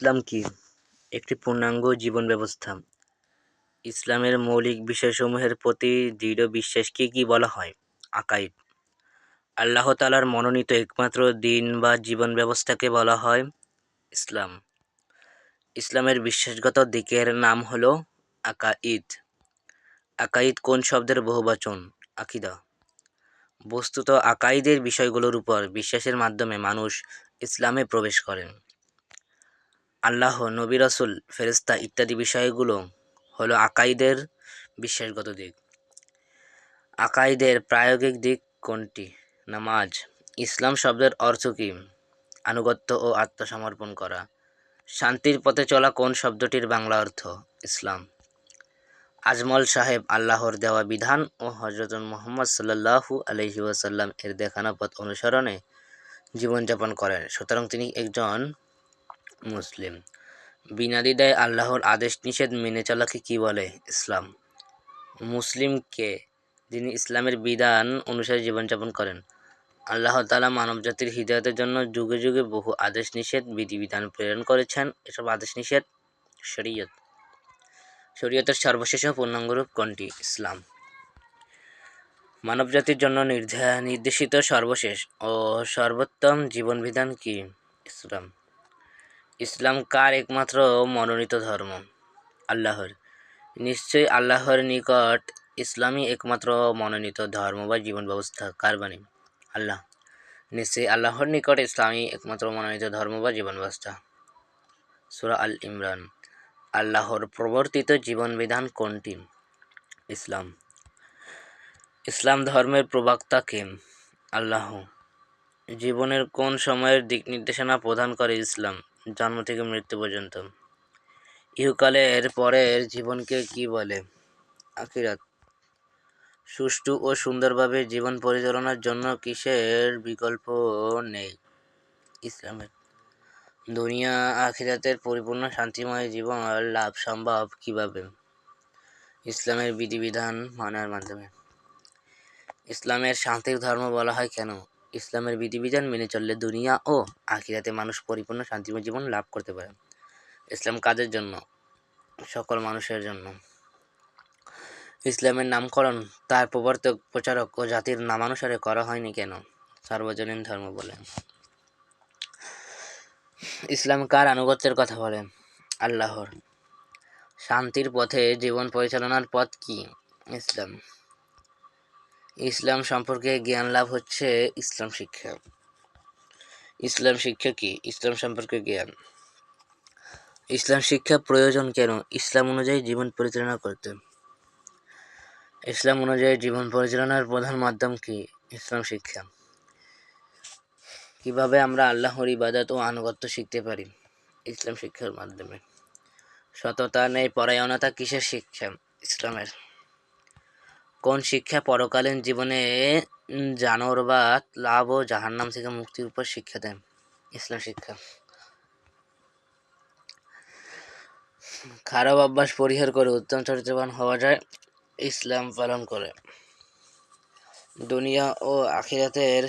ইসলাম কি? একটি পূর্ণাঙ্গ জীবন ব্যবস্থা ইসলামের মৌলিক বিষয়সমূহের প্রতি দৃঢ় বিশ্বাসকে কি বলা হয়? আকাইদ আল্লাহ তালার মনোনীত একমাত্র দিন বা জীবন ব্যবস্থাকে বলা হয় ইসলাম। ইসলামের বিশ্বাসগত দিকের নাম হলো আকাইদ আকাইদ কোন শব্দের বহুবচন? আকিদা। বস্তুত আকাইদের বিষয়গুলোর উপর বিশ্বাসের মাধ্যমে মানুষ ইসলামে প্রবেশ করেন। আল্লাহ, নবী রসুল ফেরেস্তা ইত্যাদি বিষয়গুলো হলো আকাইদের বিশ্বাসগত দিক। আকাইদের প্রায়োগিক দিক কোনটি? নামাজ। ইসলাম শব্দের অর্থ কী? আনুগত্য ও আত্মসমর্পণ করা। শান্তির পথে চলা কোন শব্দটির বাংলা অর্থ? ইসলাম। আজমল সাহেব আল্লাহর দেওয়া বিধান ও হজরত মোহাম্মদ সাল্লাহু আলহি ওয়াসাল্লাম এর দেখানো পথ অনুসরণে জীবনযাপন করেন। সুতরাং তিনি একজন মুসলিম। বিনাদিদায় আল্লাহর আদেশ নিষেধ মেনে চলাকে কি বলে ইসলাম? মুসলিমকে যিনি ইসলামের বিধান অনুসারে জীবনযাপন করেন। আল্লাহ তালা মানবজাতির হৃদয়তের জন্য যুগে যুগে বহু আদেশ নিষেধ, বিধিবিধান প্রেরণ করেছেন। এসব আদেশ নিষেধ শরীয়ত। শরীয়তের সর্বশেষ পূর্ণাঙ্গ রূপ কোনটি? ইসলাম। মানবজাতির জন্য নির্দেশিত সর্বশেষ ও সর্বোত্তম জীবনবিধান কি? ইসলাম। ইসলাম কার একমাত্র মনোনীত ধর্ম? আল্লাহর। নিশ্চয়ই আল্লাহর নিকট ইসলামই একমাত্র মনোনীত ধর্ম বা জীবন ব্যবস্থা। কার বাণী? আল্লাহ। নিশ্চয়ই আল্লাহর নিকট ইসলামই একমাত্র মনোনীত ধর্ম বা জীবন ব্যবস্থা। সুরা আল ইমরান। আল্লাহর প্রবর্তিত জীবন বিধান কোনটি? ইসলাম। ইসলাম ধর্মের প্রবক্তা কে? আল্লাহ। জীবনের কোন সময়ের দিক নির্দেশনা প্রদান করে ইসলাম? জন্ম থেকে মৃত্যু পর্যন্ত। ইহুকালের পরের জীবনকে কি বলে? আখিরাত। সুষ্ঠু ও সুন্দরভাবে জীবন পরিচালনার জন্য কিসের বিকল্প নেই? ইসলামের। দুনিয়া আখিরাতের পরিপূর্ণ শান্তিময় জীবন লাভ সম্ভব কীভাবে? ইসলামের বিধিবিধান মানার মাধ্যমে। ইসলামের শান্তির ধর্ম বলা হয় কেন? ইসলামের বিধিবিধান মেনে চললে দুনিয়া ও আখিরাতে মানুষ পরিপূর্ণ শান্তিময় জীবন লাভ করতে পারে। ইসলাম কাদের জন্য? সকল মানুষের জন্য। ইসলামের নামকরণ তার প্রবর্তক, প্রচারক ও জাতির নামানুসারে করা হয়নি কেন? সার্বজনীন ধর্ম বলে। ইসলাম কার আনুগত্যের কথা বলে? আল্লাহর। শান্তির পথে জীবন পরিচালনার পথ কি ইসলাম? ইসলাম সম্পর্কে জ্ঞান লাভ হচ্ছে ইসলাম শিক্ষা। ইসলাম শিক্ষা কি? ইসলাম সম্পর্কে জ্ঞান। ইসলাম শিক্ষা প্রয়োজন কেন? ইসলাম অনুযায়ী জীবন পরিচালনা করতে। ইসলাম অনুযায়ী জীবন পরিচালনার প্রধান মাধ্যম কি? ইসলাম শিক্ষা। কীভাবে আমরা আল্লাহর ইবাদত ও আনুগত্য শিখতে পারি? ইসলাম শিক্ষার মাধ্যমে। সততা নেই, পরায়ণতা কিসের শিক্ষা? ইসলামের। কোন শিক্ষা পরকালীন জীবনে জানরবাদ লাভ ও জাহান্নাম থেকে মুক্তির উপর শিক্ষা দেন ইসলাম শিক্ষা। খারাপ অভ্যাস পরিহার করে উত্তম চরিত্রবান হওয়া যায়, ইসলাম পালন করে। দুনিয়া ও আখিরাতের